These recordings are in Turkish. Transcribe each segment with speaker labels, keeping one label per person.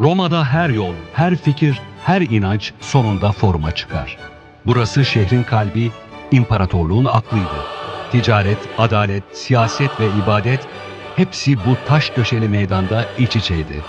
Speaker 1: Roma'da her yol, her fikir, her inanç sonunda foruma çıkar. Burası şehrin kalbi, imparatorluğun aklıydı. Ticaret, adalet, siyaset ve ibadet hepsi bu taş döşeli meydanda iç içeydi.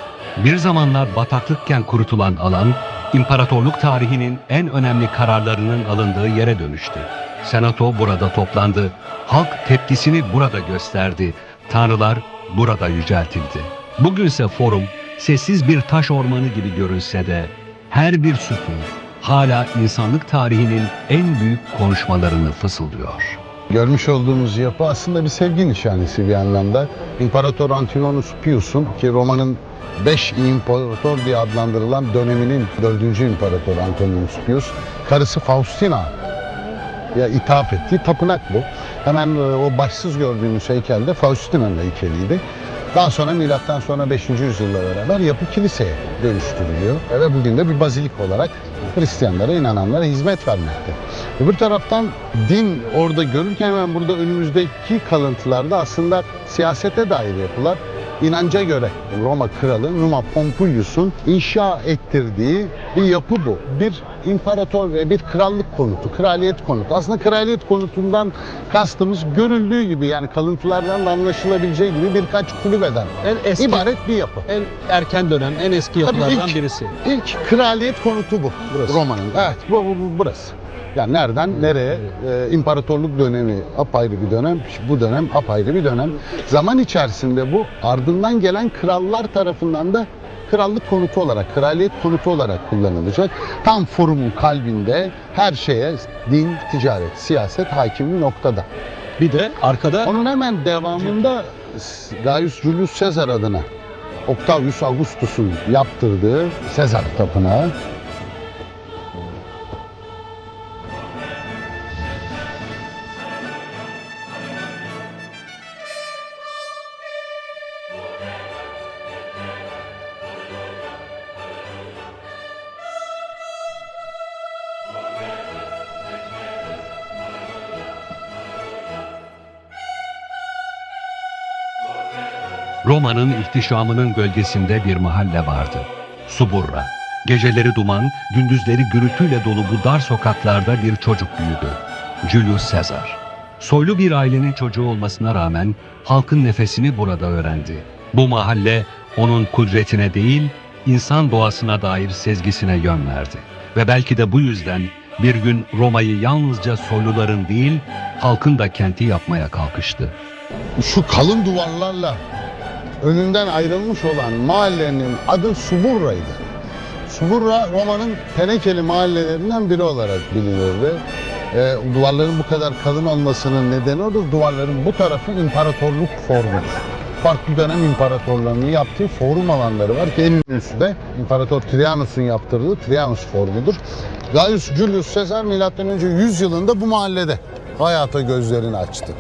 Speaker 1: Bir zamanlar bataklıkken kurutulan alan, imparatorluk tarihinin en önemli kararlarının alındığı yere dönüştü. Senato burada toplandı, halk tepkisini burada gösterdi, tanrılar burada yüceltildi. Bugünse forum sessiz bir taş ormanı gibi görünse de her bir sütun hala insanlık tarihinin en büyük konuşmalarını fısıldıyor.
Speaker 2: Görmüş olduğumuz yapı aslında bir sevgi nişanesi bir anlamda. İmparator Antigonus Pius'un ki Roma'nın 5 imparator diye adlandırılan döneminin 4. imparator Antoninus Pius, karısı Faustina ya ithaf ettiği tapınak bu. Hemen e, o başsız gördüğümüz heykel de Faustina'nın heykeliydi. Daha sonra milattan sonra 5. yüzyılla beraber yapı kiliseye dönüştürülüyor. Ve bugün de bir bazilik olarak Hristiyanlara, inananlara hizmet vermekte. Öbür taraftan din orada görürken hemen burada önümüzdeki kalıntılarda aslında siyasete dair yapılar inanca göre Roma kralı Numa Pompilius'un inşa ettirdiği bir yapı bu. Bir imparator ve bir krallık konutu, kraliyet konutu. Aslında kraliyet konutundan kastımız görüldüğü gibi yani kalıntılardan da anlaşılabileceği gibi birkaç kulübeden
Speaker 3: En eski,
Speaker 2: ibaret bir yapı.
Speaker 3: en erken dönem, en eski yapılardan
Speaker 2: ilk-
Speaker 3: birisi.
Speaker 2: İlk kraliyet konutu bu.
Speaker 3: Burası.
Speaker 2: Roma'nın. Evet bu, bu- bu- burası. Yani nereden nereye? Ee, imparatorluk dönemi apayrı bir dönem, bu dönem apayrı bir dönem. Zaman içerisinde bu ardından gelen krallar tarafından da krallık konutu olarak, kraliyet konutu olarak kullanılacak. Tam forumun kalbinde her şeye din, ticaret, siyaset hakim bir noktada.
Speaker 3: Bir de arkada
Speaker 2: Onun hemen devamında Gaius Julius Caesar adına Octavius Augustus'un yaptırdığı Sezar Tapınağı.
Speaker 1: Roma'nın ihtişamının gölgesinde bir mahalle vardı. Suburra. Geceleri duman, gündüzleri gürültüyle dolu bu dar sokaklarda bir çocuk büyüdü. Julius Caesar. Soylu bir ailenin çocuğu olmasına rağmen halkın nefesini burada öğrendi. Bu mahalle onun kudretine değil, insan doğasına dair sezgisine yön verdi. Ve belki de bu yüzden bir gün Roma'yı yalnızca soyluların değil, halkın da kenti yapmaya kalkıştı.
Speaker 2: Şu kalın duvarlarla önünden ayrılmış olan mahallenin adı Suburra'ydı. Suburra Roma'nın tenekeli mahallelerinden biri olarak bilinirdi. Ee, duvarların bu kadar kalın olmasının nedeni odur. Duvarların bu tarafı imparatorluk formudur. Farklı dönem imparatorlarının yaptığı forum alanları var en ünlüsü de İmparator Trianus'un yaptırdığı Trianus formudur. Gaius Julius Caesar M.Ö. 100 yılında bu mahallede hayata gözlerini açtı.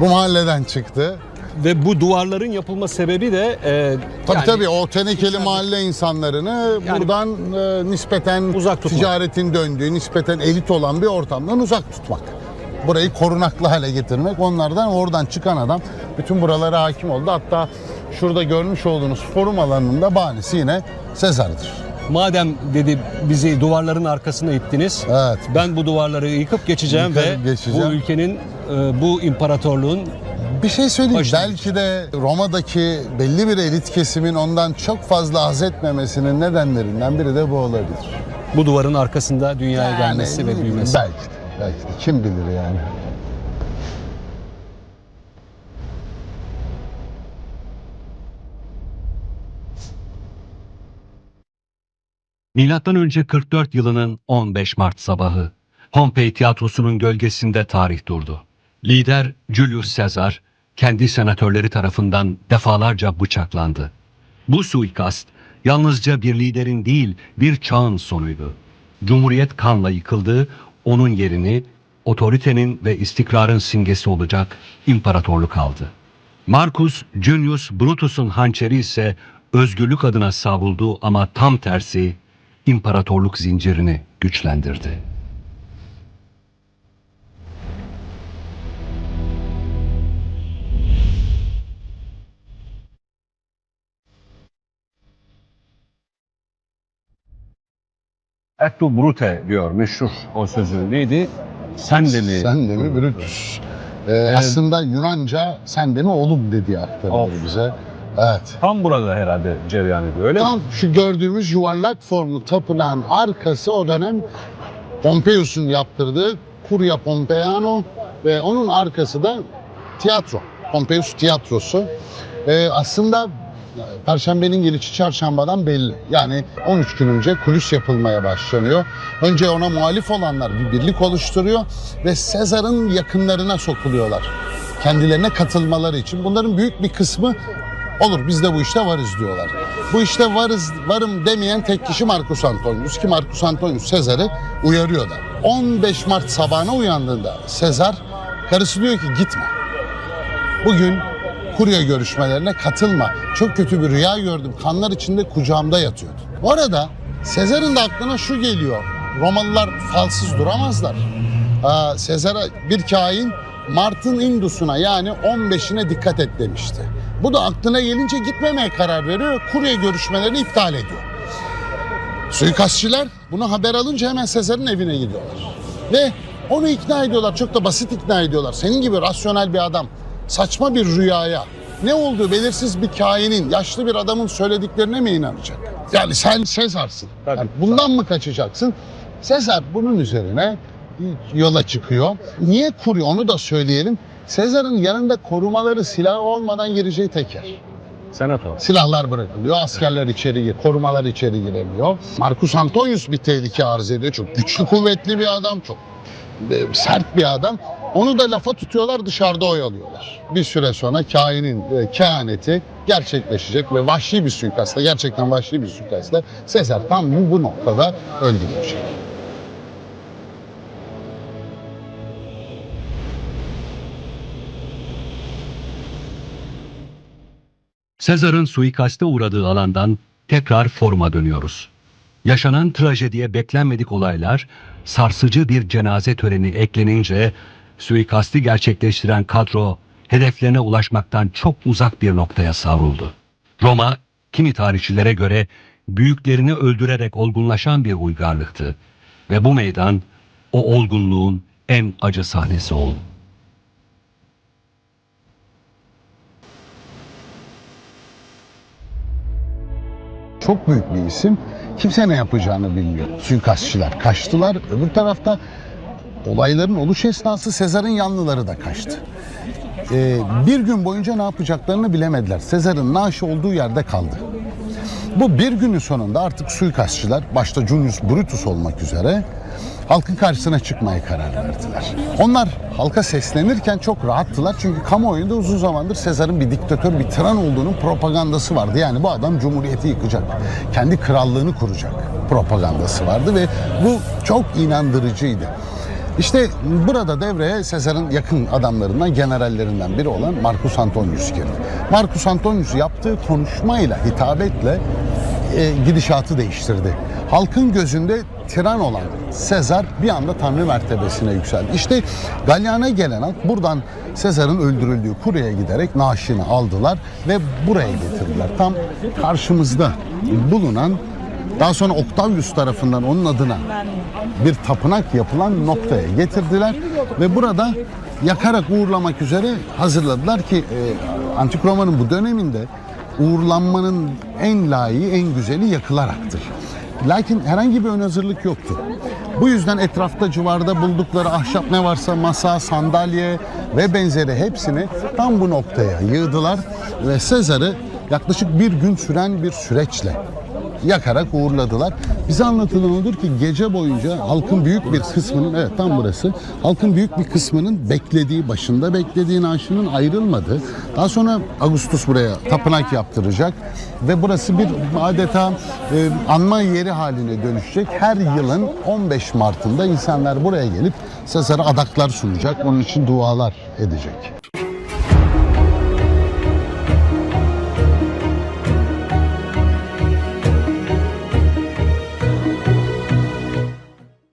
Speaker 2: Bu mahalleden çıktı.
Speaker 3: Ve bu duvarların yapılma sebebi de e,
Speaker 2: Tabii
Speaker 3: yani
Speaker 2: tabii o tenekeli mahalle insanlarını
Speaker 3: Yani
Speaker 2: buradan e, nispeten
Speaker 3: uzak tutmak.
Speaker 2: ticaretin döndüğü, nispeten elit olan bir ortamdan uzak tutmak. Burayı korunaklı hale getirmek. Onlardan oradan çıkan adam bütün buralara hakim oldu. Hatta şurada görmüş olduğunuz forum alanında bahanesi yine Sezar'dır.
Speaker 3: madem dedi bizi duvarların arkasına ittiniz.
Speaker 2: Evet.
Speaker 3: Ben bu duvarları yıkıp geçeceğim
Speaker 2: Yıkarıp
Speaker 3: ve
Speaker 2: geçeceğim.
Speaker 3: bu ülkenin e, bu imparatorluğun
Speaker 2: Bir şey söyleyeyim.
Speaker 3: Başlangıç.
Speaker 2: Belki de Roma'daki belli bir elit kesimin ondan çok fazla haz etmemesinin nedenlerinden biri de bu olabilir.
Speaker 3: bu duvarın arkasında dünyaya gelmesi ve büyümesi.
Speaker 2: Belki de, belki de. Kim bilir yani.
Speaker 1: Milattan önce 44 yılının 15 Mart sabahı Pompei tiyatrosunun gölgesinde tarih durdu. Lider Julius Caesar kendi senatörleri tarafından defalarca bıçaklandı. Bu suikast yalnızca bir liderin değil bir çağın sonuydu. Cumhuriyet kanla yıkıldı, onun yerini otoritenin ve istikrarın simgesi olacak imparatorluk aldı. Marcus Junius Brutus'un hançeri ise özgürlük adına savruldu ama tam tersi imparatorluk zincirini güçlendirdi.
Speaker 3: Et tu brute diyor meşhur o sözü. Neydi? Sen de mi?
Speaker 2: Sen de mi Brutus? Ee, aslında Yunanca sen de mi oğlum dedi aktarılıyor
Speaker 3: Of.
Speaker 2: bize. Evet.
Speaker 3: Tam burada herhalde cereyan ediyor öyle mi?
Speaker 2: Tam şu gördüğümüz yuvarlak formlu tapınağın arkası o dönem Pompeius'un yaptırdığı Curia Pompeiano ve onun arkası da tiyatro. Pompeius tiyatrosu. Ee, aslında Perşembenin gelişi çarşambadan belli. Yani 13 gün önce kulis yapılmaya başlanıyor. Önce ona muhalif olanlar bir birlik oluşturuyor ve Sezar'ın yakınlarına sokuluyorlar. Kendilerine katılmaları için. Bunların büyük bir kısmı olur biz de bu işte varız diyorlar. Bu işte varız varım demeyen tek kişi Marcus Antonius ki Marcus Antonius Sezar'ı uyarıyor da. 15 Mart sabahına uyandığında Sezar karısı diyor ki gitme. Bugün kurye görüşmelerine katılma. Çok kötü bir rüya gördüm. Kanlar içinde kucağımda yatıyordu. Bu arada Sezar'ın da aklına şu geliyor. Romalılar falsız duramazlar. Aa, Sezar'a bir kain Mart'ın Indus'una yani 15'ine dikkat et demişti. Bu da aklına gelince gitmemeye karar veriyor. Kurye görüşmelerini iptal ediyor. Suikastçiler bunu haber alınca hemen Sezar'ın evine gidiyorlar. Ve onu ikna ediyorlar. Çok da basit ikna ediyorlar. Senin gibi rasyonel bir adam saçma bir rüyaya ne olduğu belirsiz bir kainin, yaşlı bir adamın söylediklerine mi inanacak? Yani sen Sezar'sın.
Speaker 3: Tabii.
Speaker 2: Yani bundan mı kaçacaksın? Sezar bunun üzerine yola çıkıyor. Niye kuruyor onu da söyleyelim. Sezar'ın yanında korumaları silah olmadan gireceği tek yer.
Speaker 3: Senator.
Speaker 2: Silahlar bırakılıyor, askerler içeri gir, korumalar içeri giremiyor. Marcus Antonius bir tehlike arz ediyor. Çok güçlü, kuvvetli bir adam, çok e, sert bir adam. Onu da lafa tutuyorlar, dışarıda oyalıyorlar. Bir süre sonra kainin e, kehaneti gerçekleşecek ve vahşi bir suikastla, gerçekten vahşi bir suikastla Sezar tam bu, noktada öldürülecek.
Speaker 1: Sezar'ın suikaste uğradığı alandan tekrar forma dönüyoruz. Yaşanan trajediye beklenmedik olaylar, sarsıcı bir cenaze töreni eklenince suikasti gerçekleştiren kadro hedeflerine ulaşmaktan çok uzak bir noktaya savruldu. Roma, kimi tarihçilere göre büyüklerini öldürerek olgunlaşan bir uygarlıktı ve bu meydan o olgunluğun en acı sahnesi oldu.
Speaker 2: Çok büyük bir isim. Kimse ne yapacağını bilmiyor. Suikastçılar kaçtılar. Öbür tarafta olayların oluş esnası Sezar'ın yanlıları da kaçtı. Ee, bir gün boyunca ne yapacaklarını bilemediler. Sezar'ın naaşı olduğu yerde kaldı. Bu bir günün sonunda artık suikastçılar, başta Junius Brutus olmak üzere halkın karşısına çıkmaya karar verdiler. Onlar halka seslenirken çok rahattılar çünkü kamuoyunda uzun zamandır Sezar'ın bir diktatör, bir tiran olduğunun propagandası vardı. Yani bu adam cumhuriyeti yıkacak, kendi krallığını kuracak propagandası vardı ve bu çok inandırıcıydı. İşte burada devreye Sezar'ın yakın adamlarından, generallerinden biri olan Marcus Antonius girdi. Marcus Antonius yaptığı konuşmayla, hitabetle e, gidişatı değiştirdi. Halkın gözünde tiran olan Sezar bir anda tanrı mertebesine yükseldi. İşte Galyan'a gelen halk buradan Sezar'ın öldürüldüğü Kurya'ya giderek naaşını aldılar ve buraya getirdiler. Tam karşımızda bulunan daha sonra Octavius tarafından onun adına bir tapınak yapılan noktaya getirdiler ve burada yakarak uğurlamak üzere hazırladılar ki e, Antik Roma'nın bu döneminde uğurlanmanın en layığı, en güzeli yakılaraktır. Lakin herhangi bir ön hazırlık yoktu. Bu yüzden etrafta civarda buldukları ahşap ne varsa masa, sandalye ve benzeri hepsini tam bu noktaya yığdılar ve Sezar'ı yaklaşık bir gün süren bir süreçle yakarak uğurladılar. Bize anlatılan odur ki gece boyunca halkın büyük bir kısmının, evet tam burası, halkın büyük bir kısmının beklediği, başında beklediği naaşının ayrılmadı. Daha sonra Ağustos buraya tapınak yaptıracak ve burası bir adeta e, anma yeri haline dönüşecek. Her yılın 15 Mart'ında insanlar buraya gelip Sezar'a adaklar sunacak, onun için dualar edecek.